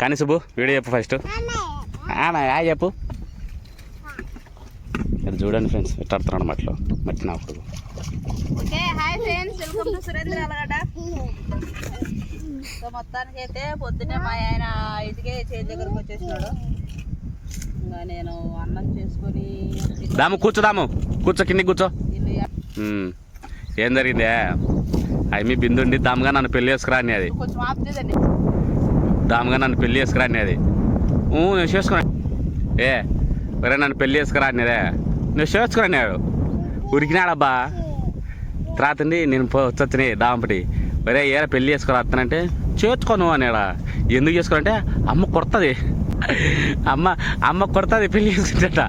కానీ సుబ్బు వీడియో చెప్పు ఫస్ట్ యా చెప్పు. ఇది చూడండి ఫ్రెండ్స్ ఎట్టాడుతున్నాడు మట్లో మట్టి నా సో మొత్తానికి అయితే పొద్దున్నే మా ఆయన ఐదుకే చేతి దగ్గరకు వచ్చేసినాడు. ఇంకా నేను అన్నం చేసుకొని దాము కూర్చోదాము కూర్చో కిందికి కూర్చో. ఏం జరిగిందే? అవి మీ బిందుండి దాముగా నన్ను పెళ్ళి చేసుకురా అని అది. కొంచెం ఆఫ్ చేదండి దామగా నన్ను పెళ్ళి చేసుకురా అనేది నేను చేసుకున్నా ఏ ఒరే నన్ను పెళ్ళి చేసుకురా అన్నదే నేను ఉరికినాడబ్బా. తర్వాత నేను పో దాంపటి. ఒరే ఏ పెళ్ళి చేసుకురా వస్తానంటే చేర్చుకోను అన్నాడా ఎందుకు చేసుకోనంటే అమ్మ కొడుతుంది. అమ్మ అమ్మ కొడుతుంది పెళ్ళి చేసుకుంటా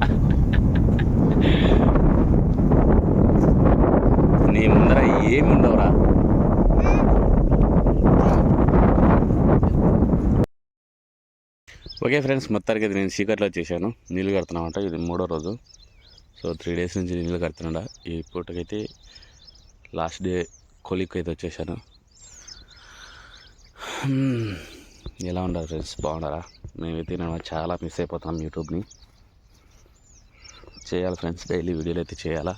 నీ ముందర ఏమి ఉండవురా ఓకే ఫ్రెండ్స్ మొత్తానికి అయితే నేను సీకర్లో వచ్చేసాను. నీళ్ళు కడుతున్నామంట ఇది మూడో రోజు. సో త్రీ డేస్ నుంచి నీళ్ళు కడుతున్నాడా. ఈ పూటకైతే లాస్ట్ డే కొలిక్ అయితే వచ్చేసాను. Hmm, ఎలా ఉండాలి ఫ్రెండ్స్? బాగుండరా మేమైతే నేను చాలా మిస్ అయిపోతున్నాం యూట్యూబ్ని చేయాలి ఫ్రెండ్స్ డైలీ వీడియోలు అయితే చేయాలా?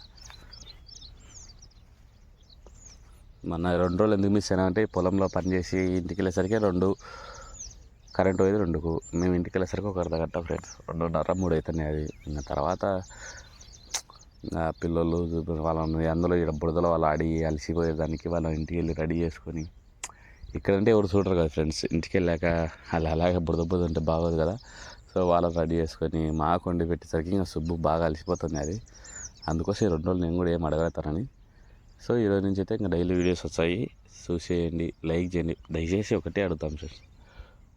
మొన్న రెండు రోజులు ఎందుకు మిస్ అయినా పొలంలో పనిచేసి ఇంటికి వెళ్ళేసరికి రెండు కరెంట్ పోయేది రెండుకు. మేము ఇంటికి వెళ్ళేసరికి ఒక అర్ధ గంట ఫ్రెండ్స్. రెండున్నర మూడు అవుతున్నాయి అది. ఇంకా తర్వాత పిల్లలు వాళ్ళని అందులో ఇక్కడ బురదలో వాళ్ళు ఆడి అలసిపోయేదానికి వాళ్ళ ఇంటికి వెళ్ళి రెడీ చేసుకొని ఇక్కడంటే ఎవరు చూడరు కదా ఫ్రెండ్స్. ఇంటికి వెళ్ళాక అలా అలాగే బురద బురద ఉంటే బాగోదు కదా. సో వాళ్ళని రెడీ చేసుకొని మాకు వండి పెట్టేసరికి ఇంకా సుబ్బు బాగా అలసిపోతుంది అది. అందుకోసం ఈ రెండు రోజులు నేను కూడా ఏం అడగలుగుతానని సో ఈరోజు నుంచి అయితే ఇంకా డైలీ వీడియోస్ వస్తాయి చూసేయండి లైక్ చేయండి. దయచేసి ఒకటే అడుగుతాం ఫ్రెండ్స్.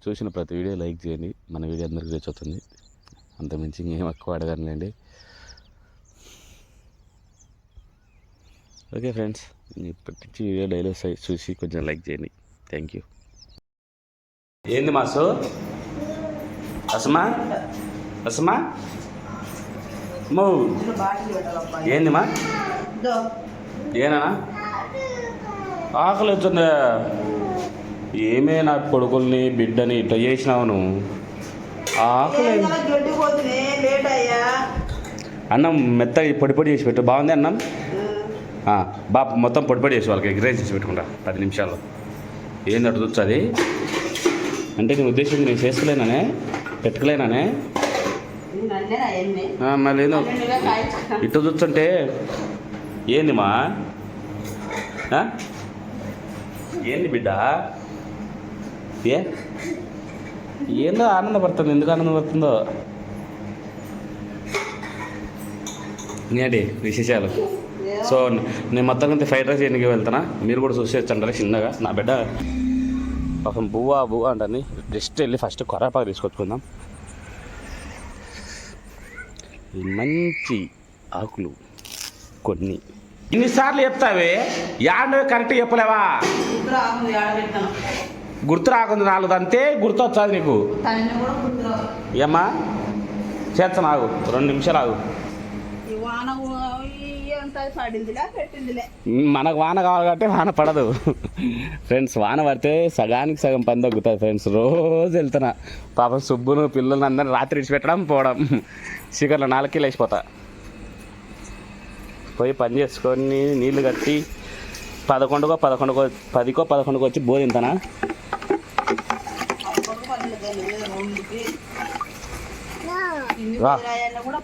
చూసిన ప్రతి వీడియో లైక్ చేయండి. మన వీడియో అందరికీ రీచ్ అవుతుంది అంతమించి ఇంకేం ఎక్కువ అడగనులేండి. ఓకే ఫ్రెండ్స్ ఇప్పటి నుంచి వీడియో డైలీ వస్తాయి చూసి కొంచెం లైక్ చేయండి. థ్యాంక్ యూ ఏంది మాసు? అసమా? అసమా? మో ఏంది మా? ఏనా? ఆకలి వచ్చిందా ఏమే నా కొడుకుల్ని బిడ్డని ఇట్లా చేసినావు నువ్వు? ఆకలి లేట్ అయ్యా. అన్నం మెత్తగా పొడి పొడి చేసి పెట్టు. బాగుంది అన్నం? ఆ, బా మొత్తం పొడి పొడి చేసి వాళ్ళకి ఎగ్ రైస్ చేసి పెట్టుకుంటా పది నిమిషాల్లో. ఏంది అటు చూస్తుంది అంటే నీ ఉద్దేశం నేను చేసుకోలేనానే పెట్టుకోలేనానే? మళ్ళీ ఏందో? ఇటు చూస్తుంటే ఏంది మా? ఏంది బిడ్డ? ఏ? ఏందో ఆనందపడుతుంది ఎందుకు ఆనందపడుతుందో ఇంకేంటి విశేషాలు? సో నేను మొత్తం ఫ్రైడ్ రైస్ ఎన్నికి వెళ్తానా మీరు కూడా చూసేచ్చంటారా చిన్నగా. నా బిడ్డ పాపం బువ్వా బువ్వా అంటుంది జస్ట్ వెళ్ళి ఫస్ట్ కొరపాకు తీసుకొచ్చుకుందాం. మంచి ఆకులు కొన్ని. ఇన్నిసార్లు చెప్తావే? యాడో కరెక్ట్ చెప్పలేవా? గుర్తు రాకుండా నాలుగు అంతే గుర్తు వచ్చాది నీకు ఏమ్మా? చేస్తాను ఆగు రెండు నిమిషాలు ఆగు. మనకు వాన కావాలి కాబట్టి వాన పడదు. ఫ్రెండ్స్ వాన పడితే సగానికి సగం పని తగ్గుతుంది ఫ్రెండ్స్. రోజు వెళ్తున్నా. పాపం సుబ్బును పిల్లల్ని అందరిని రాత్రి విడిచిపెట్టడం పోవడం. చీకట్లో నాలుగుకి లేచిపోతా. పోయి పని చేసుకొని నీళ్ళు కట్టి పదకొండుకో పదకొండుకో పదికో పదకొండుకో వచ్చి బోర్ రెండుకి.